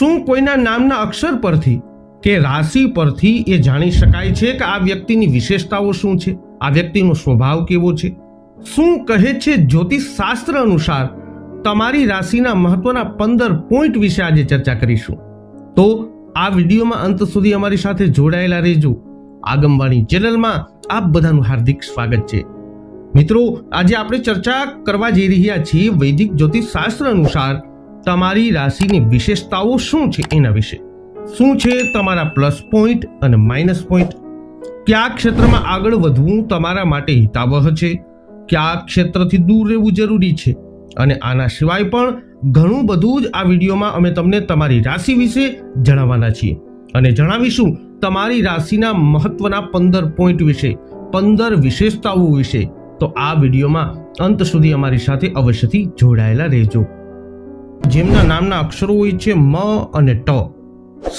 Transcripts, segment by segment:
શું કોઈના નામના અક્ષર પરથી કે રાશિ પરથી એ જાણી શકાય છે કે આ વ્યક્તિની વિશેષતાઓ શું છે? આ વ્યક્તિનો સ્વભાવ કેવો છે? શું કહે છે જ્યોતિષ શાસ્ત્ર અનુસાર તમારી રાશિના મહત્વના પંદર પોઈન્ટ વિશે આજે ચર્ચા કરીશું? તો આ વિડીયોમાં અંત સુધી અમારી સાથે જોડાયેલા રહેજો. આગમવાણી ચેનલમાં આપ બધાનું હાર્દિક સ્વાગત છે. મિત્રો, આજે આપણે ચર્ચા કરવા જઈ રહ્યા છીએ વૈદિક જ્યોતિષ શાસ્ત્ર અનુસાર તમારી રાશિની વિશેષતાઓ શું છે એના વિશે? શું છે તમારા પ્લસ પોઈન્ટ અને માઇનસ પોઈન્ટ કયા ક્ષેત્રમાં આગળ વધવું તમારા માટે હિતાવહ છે? કયા ક્ષેત્રથી દૂર રહેવું જરૂરી છે? અને આના સિવાય પણ ઘણું બધું જ આ વિડીયોમાં અમે તમને તમારી રાશિ વિશે જણાવવાના છીએ. અને જણાવીશું તમારી રાશિના મહત્વના પંદર પોઈન્ટ વિશે, પંદર વિશેષતાઓ વિશે. તો આ વિડીયોમાં અંત સુધી અમારી સાથે અવશ્યથી જોડાયેલા રહેજો. જેમના નામના અક્ષરો હોય છે મ અને ટ.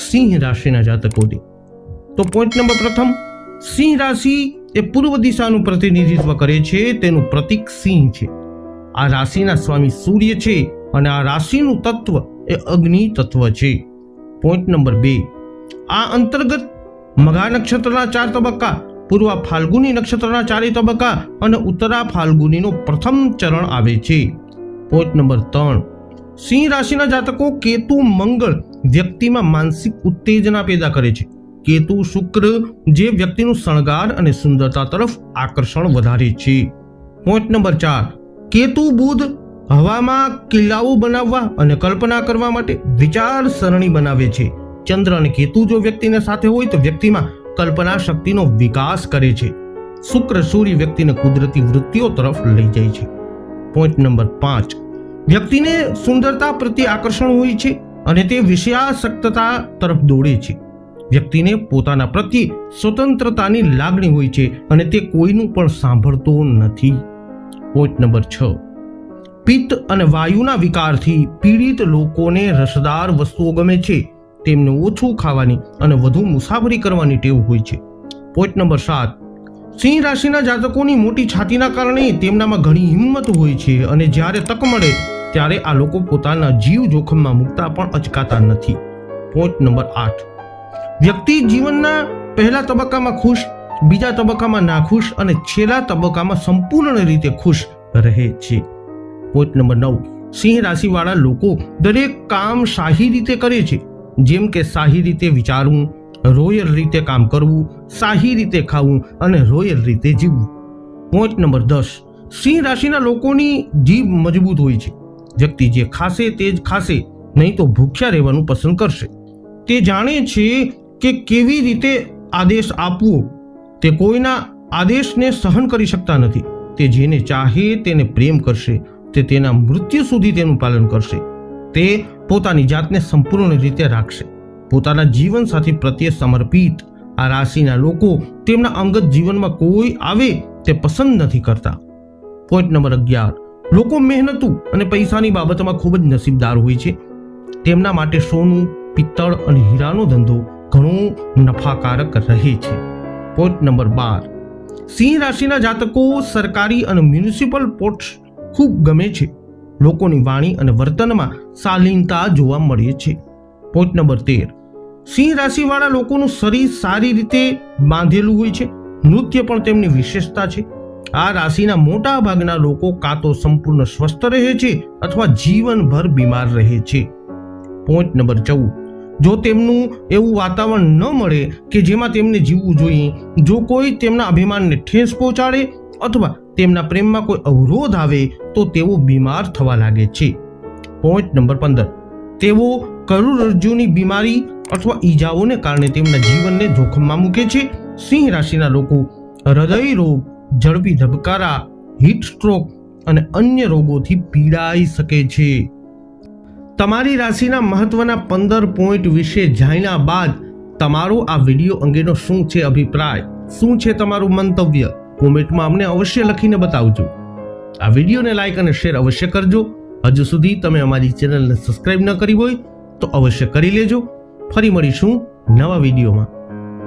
સિંહ રાશિના જાતકોની તો. પોઈન્ટ નંબર પ્રથમ, સિંહ રાશિ એ પૂર્વ દિશાનું પ્રતિનિધિત્વ કરે છે, તેનું પ્રતીક સિંહ છે. આ રાશિના સ્વામી સૂર્ય છે અને આ રાશિનું તત્વ એ અગ્નિ તત્વ છે. પોઈન્ટ નંબર બે, આ અંતર્ગત મઘા નક્ષત્રના ચાર તબક્કા, પૂર્વ ફાલ્ગુની નક્ષત્રના ચારે તબક્કા અને ઉત્તરા ફાલ્ગુનીનો પ્રથમ ચરણ આવે છે. પોઈન્ટ નંબર ત્રણ સિંહ રાશિના જાતકો કેતુ મંગળ વ્યક્તિમાં માનસિક ઉત્તેજના પેદા કરે છે. કેતુ શુક્ર જે વ્યક્તિનું શણગાર અને સુંદરતા તરફ આકર્ષણ વધારે છે. પોઈન્ટ નંબર ચાર. કેતુ બુધ હવામાં કિલ્લાઓ બનાવવા અને કલ્પના કરવા માટે વિચાર સરણી બનાવે છે. ચંદ્ર અને કેતુ જો વ્યક્તિને સાથે હોય તો વ્યક્તિમાં કલ્પના શક્તિનો વિકાસ કરે છે. શુક્ર સૂર્ય વ્યક્તિને કુદરતી વૃત્તિઓ તરફ લઈ જાય છે. પોઈન્ટ નંબર પાંચ. વ્યક્તિને સુંદરતા પ્રત્યે આકર્ષણ હોય છે અને તે વિષયાસક્તતા તરફ દોડે છે. વ્યક્તિને પોતાના પ્રત્યે સ્વતંત્રતાની લાગણી હોય છે અને તે કોઈનું પણ સાંભળતો નથી. પોઈન્ટ નંબર છ. પિત્ત અને વાયુના વિકારથી પીડિત લોકોને રસદાર વસ્તુઓ ગમે છે. તેમને ઓછું ખાવાની અને વધુ મુસાફરી કરવાની ટેવ હોય છે. પોઈન્ટ નંબર સાત. સિંહ રાશિના જાતકોની મોટી છાતીના કારણે તેમનામાં ઘણી હિંમત હોય છે અને જ્યારે તક મળે ત્યારે આ લોકો પોતાના જીવ જોખમમાં મૂકતા પણ અચકાતા નથી. પોઈન્ટ નંબર આઠ. વ્યક્તિ જીવનના પહેલા તબક્કામાં ખુશ, બીજા તબક્કામાં નાખુશ અને છેલ્લા તબક્કામાં સંપૂર્ણ રીતે ખુશ રહે છે. પોઈન્ટ નંબર નવ. સિંહ રાશિવાળા લોકો દરેક કામ શાહી રીતે કરે છે. જેમ કે શાહી રીતે વિચારવું રોયલ રીતે કામ કરવું, શાહી રીતે ખાવું અને રોયલ રીતે જીવવું. પોઈન્ટ નંબર દસ, સિંહ રાશિના લોકોની જીભ મજબૂત હોય છે. વ્યક્તિ જે ખાશે તે જ ખાશે, નહીં તો ભૂખ્યા રહેવાનું પસંદ કરશે. તે જાણે છે કે કેવી રીતે આદેશ આપવો, તે કોઈના આદેશને સહન કરી શકતા નથી. તે જેને ચાહે તેને પ્રેમ કરશે, તે તેના મૃત્યુ સુધી તેનું પાલન કરશે. તે પોતાની જાતને સંપૂર્ણ રીતે રાખશે. પોતાના જીવન સાથી પ્રત્યે સમર્પિત. આ રાશિના લોકો તેમના અંગત જીવનમાં કોઈ આવે તે પસંદ નથી કરતા. પોઈન્ટ નંબર અગિયાર. લોકો મહેનતુ અને પૈસાની બાબતમાં ખૂબ જ નસીબદાર હોય છે. તેમના માટે સોનું, પિત્તળ અને હીરાનો ધંધો ઘણો નફાકારક રહે છે. પોઈન્ટ નંબર બાર. સિંહ રાશિના જાતકો સરકારી અને મ્યુનિસિપલ પોર્ટ્સ ખૂબ ગમે છે. લોકોની વાણી અને વર્તનમાં શાલીનતા જોવા મળે છે. પોઈન્ટ નંબર તેર. સિંહ રાશિવાળા લોકોનું શરીર સારી રીતે બાંધેલું હોય છે. નૃત્ય પણ તેમની વિશેષતા છે. આ રાશિના મોટા ભાગના લોકો કાં તો સંપૂર્ણ સ્વસ્થ રહે છે અથવા જીવનભર બીમાર રહે છે. પોઈન્ટ નંબર ચૌદ. જો તેમનું એવું વાતાવરણ ન મળે કે જેમાં તેમને જીવવું જોઈએ, જો કોઈ તેમના અભિમાનને ઠેસ પહોંચાડે અથવા તેમના પ્રેમમાં કોઈ અવરોધ આવે, તો તેઓ બીમાર થવા લાગે છે. પોઈન્ટ નંબર પંદર. તેઓ કરોડરજ્જુની બીમારી અથવા ઈજાઓને કારણે તેમના જીવનને જોખમમાં મૂકે છે. સિંહ રાશિના લોકો હૃદય રોગ, ઝડપી ધબકારા હીટ સ્ટ્રોક અને અન્ય રોગોથી પીડાઈ શકે છે. તમારી રાશિના મહત્વના પંદર પોઈન્ટ વિશે જાણ્યા બાદ તમારો આ વીડિયો અંગેનો શું છે અભિપ્રાય? શું છે તમારું મંતવ્ય? કોમેન્ટમાં અમને અવશ્ય લખીને બતાવજો. આ વિડીયોને લાઇક અને શેર અવશ્ય કરજો. હજુ સુધી તમે અમારી ચેનલને સબસ્ક્રાઇબ ન કરી હોય તો અવશ્ય કરી લેજો. ફરી મળીશું નવા વિડીયોમાં.